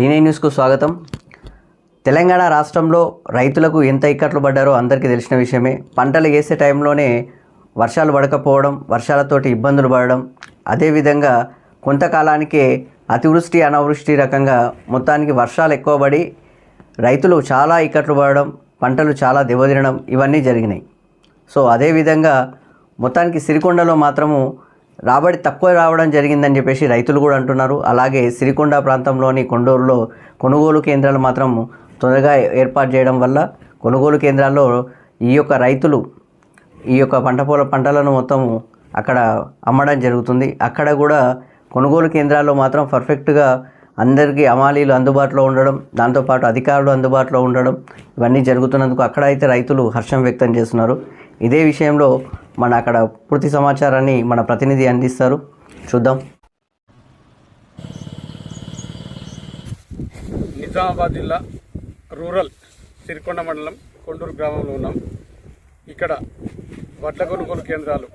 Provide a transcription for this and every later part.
టీనే న్యూస్కు స్వాగతం. తెలంగాణ రాష్ట్రంలో రైతులకు ఎంత ఇక్కట్లు పడ్డారో అందరికీ తెలిసిన విషయమే. పంటలు వేసే టైంలోనే వర్షాలు పడకపోవడం వర్షాలతోటి ఇబ్బందులు పడడం అదేవిధంగా కొంతకాలానికే అతివృష్టి అనావృష్టి రకంగా మొత్తానికి వర్షాలు ఎక్కువ పడి రైతులు చాలా ఇక్కట్లు పడడం పంటలు చాలా దెబ్బతినడం ఇవన్నీ జరిగినాయి. సో అదేవిధంగా మొత్తానికి సిరికొండలో మాత్రము రాబడి తక్కువ రావడం జరిగిందని చెప్పేసి రైతులు కూడా అంటున్నారు. అలాగే సిరికొండ ప్రాంతంలోని కొండూరులో కొనుగోలు కేంద్రాలు మాత్రం త్వరగా ఏర్పాటు చేయడం వల్ల కొనుగోలు కేంద్రాల్లో ఈ యొక్క రైతులు ఈ యొక్క పంట పొల పంటలను మొత్తం అక్కడ అమ్మడం జరుగుతుంది. అక్కడ కూడా కొనుగోలు కేంద్రాల్లో మాత్రం పర్ఫెక్ట్గా అందరికీ అమాలీలు అందుబాటులో ఉండడం దాంతోపాటు అధికారులు అందుబాటులో ఉండడం ఇవన్నీ జరుగుతున్నందుకు అక్కడ అయితే రైతులు హర్షం వ్యక్తం చేస్తున్నారు. ఇదే విషయంలో మన అక్కడ పూర్తి సమాచారాన్ని మన ప్రతినిధి అందిస్తారు. చూద్దాం. నిజామాబాద్ జిల్లా రూరల్ సిరికొండ మండలం కొండూరు గ్రామంలో ఉన్నాం. ఇక్కడ వడ్ల కొనుగోలు కేంద్రాలు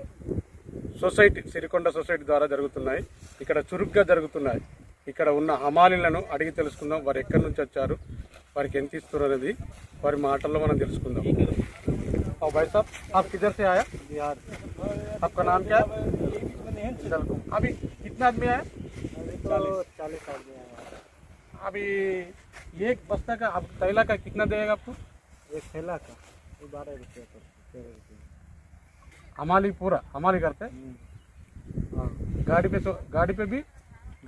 సొసైటీ సిరికొండ సొసైటీ ద్వారా జరుగుతున్నాయి. ఇక్కడ చురుగ్గా జరుగుతున్నాయి. ఇక్కడ ఉన్న హమాలీలను అడిగి తెలుసుకుందాం. వారు ఎక్కడి నుంచి వచ్చారు? వారికి ఎంత ఇస్తున్నారు అనేది వారి మాటల్లో మనం తెలుసుకుందాం. और भाई साहब आप किधर से आया बिहार आपका नाम क्या है? अभी कितना आदमी आया चालीस आदमी आया अभी एक बस्ता का आप तैला का कितना देगा आपको? एक थैला का बारह रुपये तेरह रुपये। हमाली पूरा हमाली करते हैं हाँ। गाड़ी पे तो गाड़ी पे भी?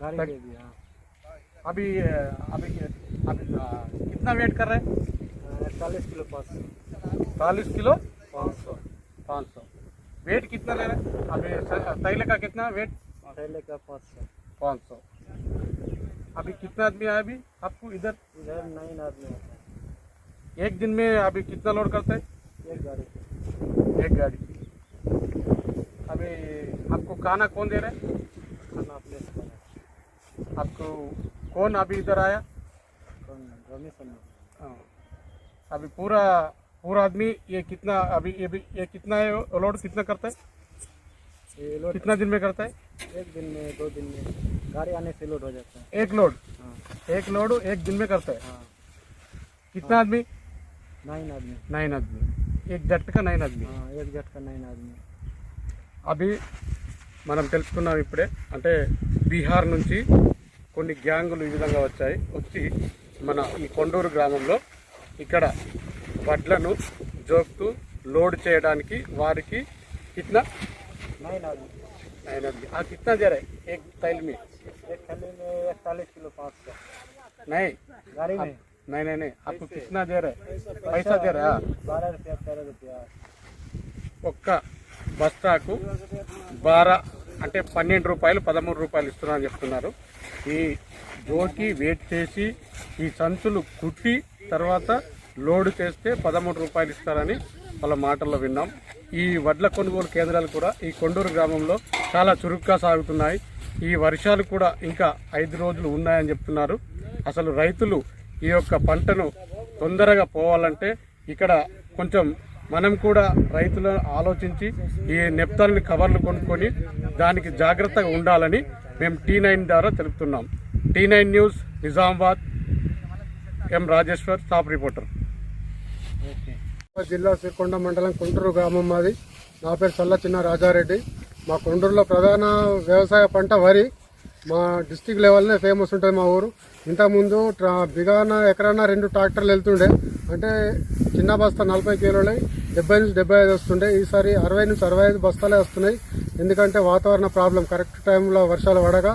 गाड़ी तक- दे दिया अभी अभी अभी कितना वेट कर रहे हैं? चालीस किलो पाँच सौ। चालीस किलो? पाँच सौ। पाँच सौ। वेट कितना ले रहे हैं? अभी तैले का कितना वेट? तैले का पाँच सौ। पाँच सौ। अभी कितना आदमी आया अभी? आपको इधर? इधर नाइन आदमी आता है। एक दिन में अभी कितना लोड करते हैं? एक गाड़ी। एक गाड़ी। अभी आपको खाना कौन दे रहे हैं? खाना पर आपको कौन अभी इधर आया? कौन? रमेश हाँ। अभी पूरा पूरा आदमी ये कितना अभी ये भी ये कितना है लोड कितना करता है ये लोड कितना दिन में करता है एक दिन में दो दिन में गाड़ी आने से लोड हो जाता है एक लोड हाँ एक लोड एक दिन में करता है हाँ कितना आदमी नाइन आदमी नाइन आदमी एक जट का नाइन आदमी हाँ एक जट का नाइन आदमी అవి మనం తెలుసుకున్నాం ఇప్పుడే అంటే బీహార్ నుంచి కొన్ని గ్యాంగులు ఈ విధంగా వచ్చాయి వచ్చి మన ఈ కొండూరు గ్రామంలో ఇక్కడ వడ్లను జోక్తూ లోడ్ చేయడానికి వారికి కిట్నా ఆ కిట్నా జరే ఏక్ తైల్ మీ. एकतालीस నై पाँच सौ नहीं జరే में नहीं ఒక్క బస్తాకు బారా అంటే పన్నెండు రూపాయలు పదమూడు రూపాయలు ఇస్తున్నారని చెప్తున్నారు. ఈ జోకి వెయిట్ చేసి ఈ సంచులు కుట్టి తర్వాత లోడ్ చేస్తే పదమూడు రూపాయలు ఇస్తారని వాళ్ళ మాటల్లో విన్నాం. ఈ వడ్ల కొనుగోలు కేంద్రాలు కూడా ఈ కొండూరు గ్రామంలో చాలా చురుగ్గా సాగుతున్నాయి. ఈ వర్షాలు కూడా ఇంకా ఐదు రోజులు ఉన్నాయని చెప్తున్నారు. అసలు రైతులు ఈ యొక్క పంటను తొందరగా పోవాలంటే ఇక్కడ కొంచెం మనం కూడా రైతులు ఆలోచించి ఈ నెప్తాలని కవర్లు కొనుక్కొని దానికి జాగ్రత్తగా ఉండాలని మేము టీ నైన్ ద్వారా తెలుపుతున్నాం. T nine news Nizamabad. M Rajeshwar top reporter జిల్లా శ్రీకొండ మండలం కుంటూరు గ్రామం మాది. నా పేరు చల్ల చిన్న రాజారెడ్డి. మా కొండూరులో ప్రధాన వ్యవసాయ పంట వరి. మా డిస్టిక్ లెవెల్నే ఫేమస్ ఉంటుంది మా ఊరు. ఇంతకుముందు ట్రా బిగాన ఎకరాన రెండు ట్రాక్టర్లు వెళ్తుండే. అంటే చిన్న బస్తా నలభై కిలోలు డెబ్బై నుంచి డెబ్బై ఐదు వస్తుండే. ఈసారి అరవై నుంచి అరవై ఐదు బస్తాలే వస్తున్నాయి. ఎందుకంటే వాతావరణ ప్రాబ్లం. కరెక్ట్ టైంలో వర్షాలు పడగా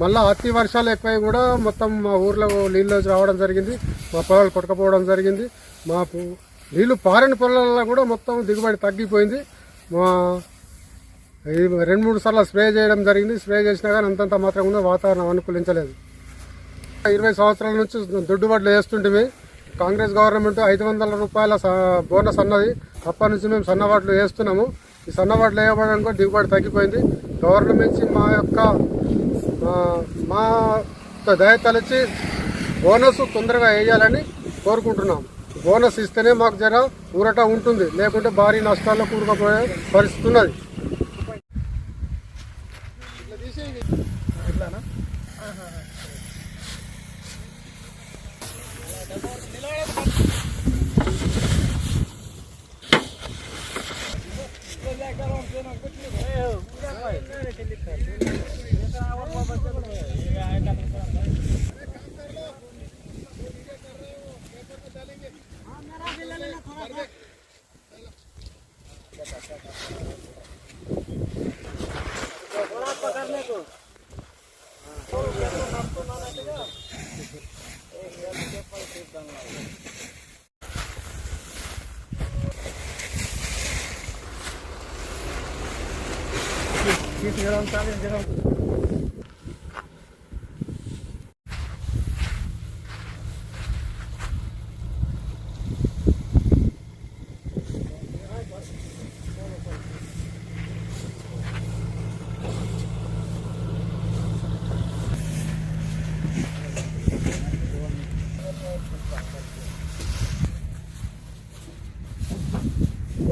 మళ్ళీ అతి వర్షాలు ఎక్కువై కూడా మొత్తం మా ఊర్లో నీళ్ళు రావడం జరిగింది మా పొలాలు కొట్టకపోవడం జరిగింది. మా నీళ్ళు పారిన పొలాల్లో కూడా మొత్తం దిగుబడి తగ్గిపోయింది. మా రెండు మూడు సార్లు స్ప్రే చేయడం జరిగింది. స్ప్రే చేసినా కానీ అంతంత మాత్రం కూడా వాతావరణం అనుకూలించలేదు. ఇరవై సంవత్సరాల నుంచి దొడ్డుబాట్లు వేస్తుంటే కాంగ్రెస్ గవర్నమెంట్ ఐదు వందల రూపాయల స- బోనస్ అన్నది. అప్పటి నుంచి మేము సన్నవాట్లు వేస్తున్నాము. ఈ సన్నవాట్లు వేయబడడం కూడా దిగుబడి తగ్గిపోయింది. గవర్నమెంట్ నుంచి మా యొక్క మా దయ తలచి బోనస్ తొందరగా వేయాలని కోరుకుంటున్నాం. బోనస్ ఇస్తేనే మాకు జర ఊరట ఉంటుంది. లేకుంటే భారీ నష్టాల్లో కూరుకుపోయే పరిస్థితి ఉన్నది. Keep your own talent, you know.